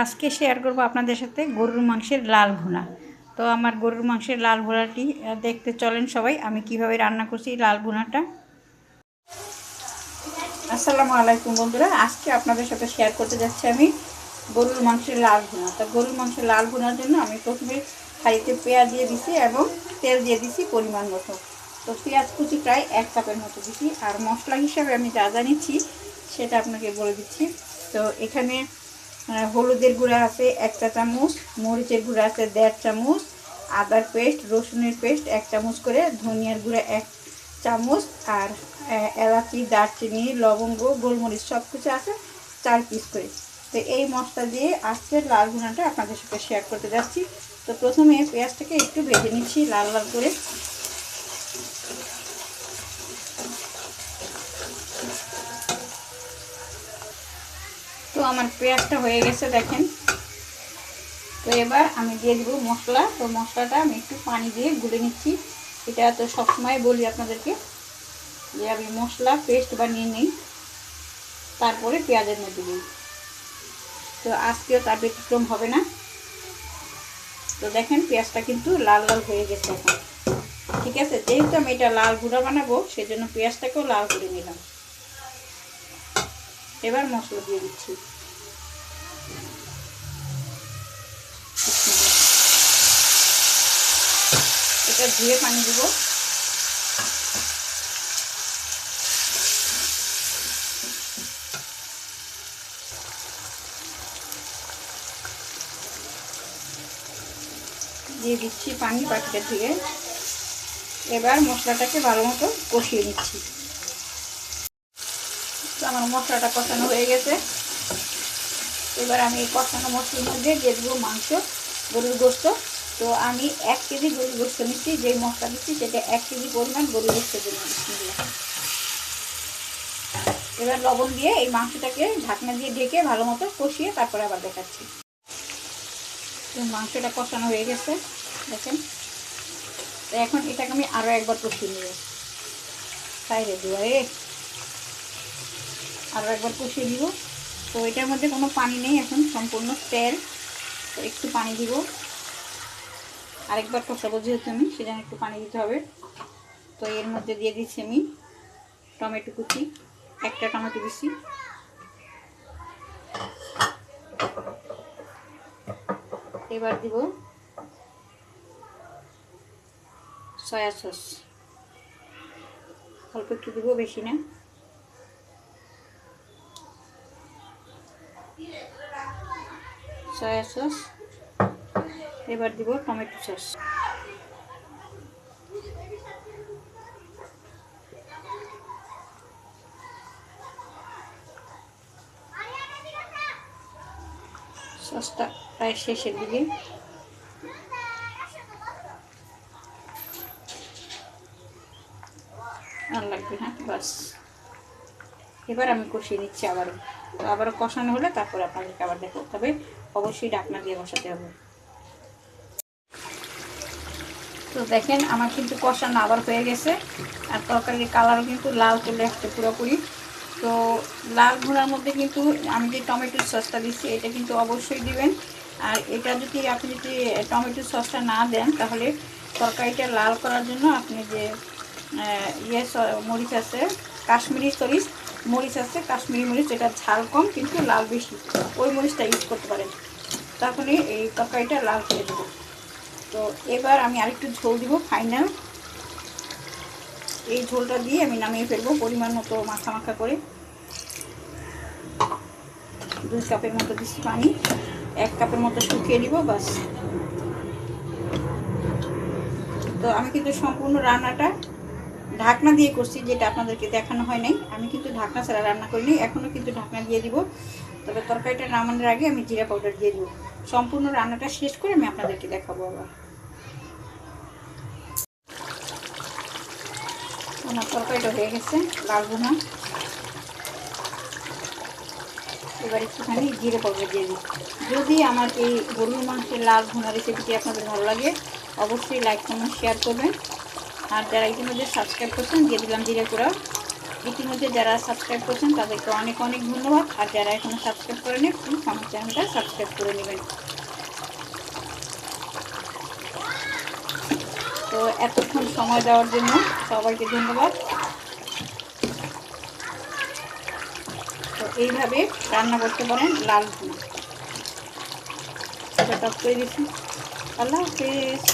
আজকে শেয়ার করব আপনাদের সাথে গরুর মাংসের লাল ভুনা। তো আমার গরুর মাংসের লাল ভুনাটি দেখতে চলেন সবাই, আমি কীভাবে রান্না করছি লাল ভুনাটা। আসসালামু আলাইকুম বন্ধুরা, আজকে আপনাদের সাথে শেয়ার করতে যাচ্ছি আমি গরুর মাংসের লাল ভুনা। তো গরুর মাংসের লাল ভুনার জন্য আমি প্রথমে হাঁড়িতে পেঁয়াজ দিয়ে দিছি এবং তেল দিয়ে দিছি পরিমাণ মতো। তো পেঁয়াজ কুচি প্রায় এক কাপের মতো দিছি। আর মশলা হিসাবে আমি যা নিচ্ছি, সেটা আপনাকে বলে দিচ্ছি। তো এখানে হলুদের গুঁড়া আছে এক চা চামচ, মরিচের গুঁড়া আছে দেড় চামচ, আদার পেস্ট, রসুনের পেস্ট এক চামচ করে, ধনিয়ার গুঁড়া এক চামচ, আর এলাচি, দারচিনি, লবঙ্গ, গোলমরিচ সব কিছু আছে চার পিস করে। তো এই মশলা দিয়ে আজকের লাল ভুনাটা আপনাদের সাথে শেয়ার করতে যাচ্ছি। তো প্রথমে পেঁয়াজটাকে একটু ভেজে নিচ্ছি লাল লাল করে। আমার পেঁয়াজটা হয়ে গেছে, দেখেন। তো এবার আমি দিয়ে দিব মশলা। তো মশলাটা আমি একটু পানি দিয়ে গুলে নিচ্ছি। এটা তো সবসময় বলি আপনাদেরকে যে আমি মশলা পেস্ট বানিয়ে নিই, তারপরে পেঁয়াজের মধ্যে দিই। তো আজকেও তার ব্যতিক্রম হবে না। তো দেখেন পেঁয়াজটা কিন্তু লাল লাল হয়ে গেছে এখন। ঠিক আছে, যেহেতু আমি এটা লাল গুঁড়া বানাবো, সেজন্য পেঁয়াজটাকেও লাল করে নিলাম। এবার মশলা দিয়ে দিচ্ছি। এটা ধুয়ে পানি দিব। দিয়ে দিচ্ছি পানি বাটিটা ধুয়ে এবার মশলাটাকে ভালো মতো কষিয়ে নিচ্ছি। আমার মশলাটা কষানো হয়ে গেছে। এবার আমি এই কষানো মশলার মধ্যে দিয়ে দেবো মাংস, গরুর গোস্ত। তো আমি এক কেজি গরুর গোস্ত নিচ্ছি যে মশলা দিচ্ছি সেটা এক কেজি পরিমাণ গরুর জন্য এবার লবণ দিয়ে এই মাংসটাকে ঢাকনা দিয়ে ঢেকে ভালো মতো কষিয়ে তারপরে আবার দেখাচ্ছি। তো মাংসটা কষানো হয়ে গেছে, দেখেন। তো এখন এটাকে আমি আরও একবার কষিয়ে নেব। সাইডে দুয়ারে। আরও একবার কষিয়ে দিব তো এটার মধ্যে কোনো পানি নেই এখন, সম্পূর্ণ তেল। তো একটু পানি দিব। আরেকবার কষাবো যেহেতু আমি, সেজন্য একটু পানি দিতে হবে। তো এর মধ্যে দিয়ে দিচ্ছি আমি টমেটো কুচি, একটা টমেটো দিচ্ছি এবার দিব সয়া সস। অল্প একটু দিব, বেশি না। সয়া সস এবার দিব টমেটো সস সসটা প্রায় শেষের দিকে। আর লাগবে না, বাস। এবার আমি কষিয়ে নিচ্ছি আবারও। তো আবারও কষানো হলে, তারপর আপনাদেরকে আবার দেখো তবে অবশ্যই ডাকনা দিয়ে বসাতে হবে। তো দেখেন, আমার কিন্তু কষানো আবার হয়ে গেছে। আর তরকারির কালারও কিন্তু লাল চলে আসছে পুরোপুরি। তো লাল ঘোড়ার মধ্যে কিন্তু আমি যে টমেটোর সসটা দিচ্ছি, এটা কিন্তু অবশ্যই দিবেন। আর এটা যদি আপনি যদি টমেটোর সসটা না দেন, তাহলে তরকারিটা লাল করার জন্য আপনি যে ইয়ে মরিচ আছে, কাশ্মীরি সরিষ মরিচ আছে, কাশ্মীরি মরিচ এটা ঝাল কম কিন্তু লাল বেশি। ওই মরিচটা ইউজ করতে পারেন। তখনই এই তরকারিটা লাল করে দেবো তো এবার আমি আরেকটু ঝোল দিব ফাইনাল এই ঝোলটা দিয়ে আমি নামিয়ে ফেলব পরিমাণ মতো মাখা মাখা করে। দুই কাপের মতো দিচ্ছি পানি। এক কাপের মতো শুকিয়ে নিব বাস। তো আমি কিন্তু সম্পূর্ণ রান্নাটা ঢাকনা দিয়ে করছি, যেটা আপনাদেরকে দেখানো হয় নাই। আমি কিন্তু ঢাকনা ছাড়া রান্না করিনি এখনও কিন্তু ঢাকনা দিয়ে দিব। তবে তরকারিটা নামানোর আগে আমি জিরা পাউডার দিয়ে দিব। সম্পূর্ণ রান্নাটা শেষ করে আমি আপনাদেরকে দেখাবো আবার। আমার তরকারিটা হয়ে গেছে, লাল ভুনা। এবার একটুখানি জিরে পাউডার দিয়ে দিই। যদি আমার এই গরুর মাংসের লাল ভুনা রেসিপিটি আপনাদের ভালো লাগে, অবশ্যই লাইক কমেন্ট শেয়ার করবেন। আর যারা ইতিমধ্যে সাবস্ক্রাইব করছেন, দিয়ে দিলাম জিরে গুঁড়া। ইতিমধ্যে যারা সাবস্ক্রাইব করছেন, তাদেরকে অনেক অনেক ধন্যবাদ। আর যারা এখনও সাবস্ক্রাইব করেনি প্লিজ আমার চ্যানেলটা সাবস্ক্রাইব করে নেবেন। তো এতক্ষণ সময় দেওয়ার জন্য সবাইকে ধন্যবাদ। তো এইভাবে রান্না করতে পারেন লাল এটা টপ করে দিচ্ছি আল্লাহ হাফিজ।